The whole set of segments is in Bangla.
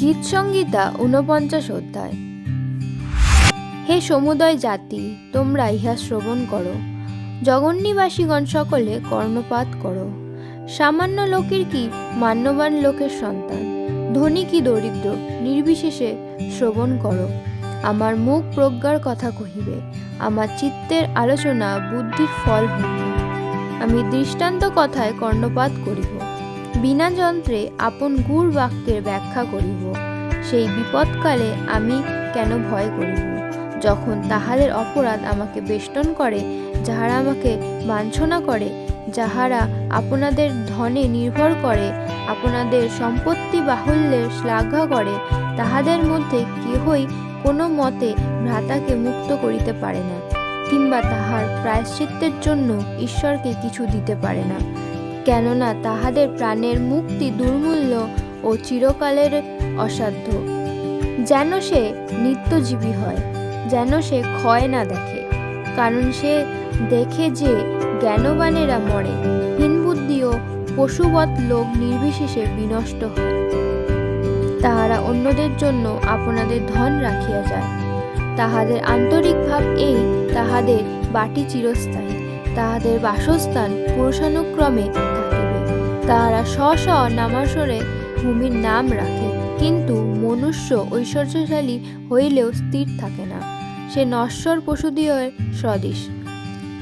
গীত সংগীতা ঊনপঞ্চাশ অধ্যায়। হে সমুদয় জাতি, তোমরা ইহা শ্রবণ করো। জগন্নিবাসীগণ সকলে কর্ণপাত করো। সামান্য লোকের কি মান্যবান লোকের সন্তান? ধনী কি দরিদ্র? নির্বিশেষে শ্রবণ করো। আমার মুখ প্রজ্ঞার কথা কহিবে, আমার চিত্তের আলোচনা বুদ্ধির ফল হইবে আমি দৃষ্টান্ত কথায় কর্ণপাত করিব। বিনা যন্ত্রে আপন গুড় বাক্যের ব্যাখ্যা করিব। সেই বিপদকালে আমি কেন ভয় করিব? যখন তাহাদের অপরাধ আমাকে বেষ্টন করে, যাহারা আমাকে বাঞ্ছনা করে, যাহারা আপনাদের ধনে নির্ভর করে, আপনাদের সম্পত্তি বাহুল্যের শ্লাঘা করে, তাহাদের মধ্যে কেহই কোনো মতে ভ্রাতাকে মুক্ত করিতে পারে না, কিংবা তাহার প্রায়শ্চিত্তের জন্য ঈশ্বরকে কিছু দিতে পারে না। কেননা তাহাদের প্রাণের মুক্তি দুর্মূল্য ও চিরকালের অসাধ্য। যেন সে নিত্যজীবী হয়, যেন সে ক্ষয় না দেখে, কারণ সে দেখে যে জ্ঞানবানেরা মরে হীনবুদ্ধি ও পশুবৎ লোক নির্বিশেষে বিনষ্ট হয়। তাহারা অন্যদের জন্য আপনাদের ধন রাখিয়া যায়। তাহাদের আন্তরিক ভাব এই তাহাদের বাটি চিরস্থায়ী। তাহাদের বাসস্থান পুরুষানুক্রমে থাকিবে। তাহারা স্ব স্ব নামাসরে ভূমির নাম রাখে। কিন্তু মনুষ্য ঐশ্বর্যশালী হইলেও স্থির থাকে না। সে নশ্বর পশুদিয়ের সদৃশ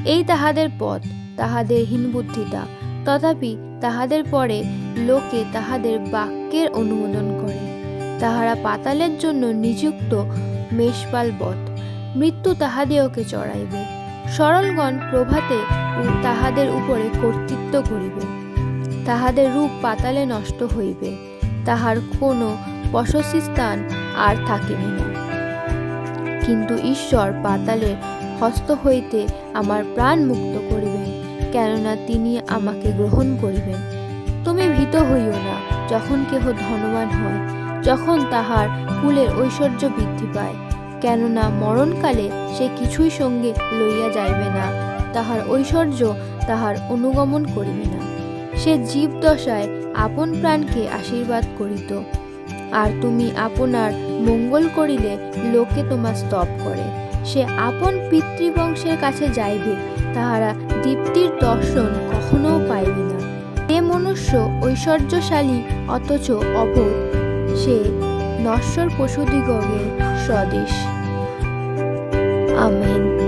এই তাহাদের পথ, তাহাদের হীনবুদ্ধিতা। তথাপি তাহাদের পরে লোকে তাহাদের বাক্যের অনুমোদন করে। তাহারা পাতালের জন্য নিযুক্ত মেষপাল বধ। মৃত্যু তাহাদিওকে চড়াইবে। সরলগণ প্রভাতে তাহাদের উপরে কর্তৃত্ব করিবে। তাহাদের রূপ পাতালে নষ্ট হইবে। তাহার কোনো স্থান আর থাকিবে না। কিন্তু ঈশ্বর পাতালের হস্ত হইতে আমার প্রাণ মুক্ত করিবেন, কেননা তিনি আমাকে গ্রহণ করিবেন। তুমি ভীত হইও না, যখন কেহ ধনবান হয়, যখন তাহার কুলের ঐশ্বর্য বৃদ্ধি পায়। কেননা মরণকালে সে কিছুই সঙ্গে লইয়া যাইবে না, তাহার ঐশ্বর্য তাহার অনুগমন করিবে না। সে জীবদশায় আপন প্রাণকে আশীর্বাদ করিত। আর তুমি আপনার মঙ্গল করিলে লোকে তোমার স্তব করে। সে আপন পিতৃবংশের কাছে যাইবে, তাহারা দীপ্তির দর্শন কখনো পাইবে না। এ মনুষ্য, ঐশ্বর্যশালী, অথচ অবোধ। সে নশ্বর পশুদিগের স্বদেশ। আমেন।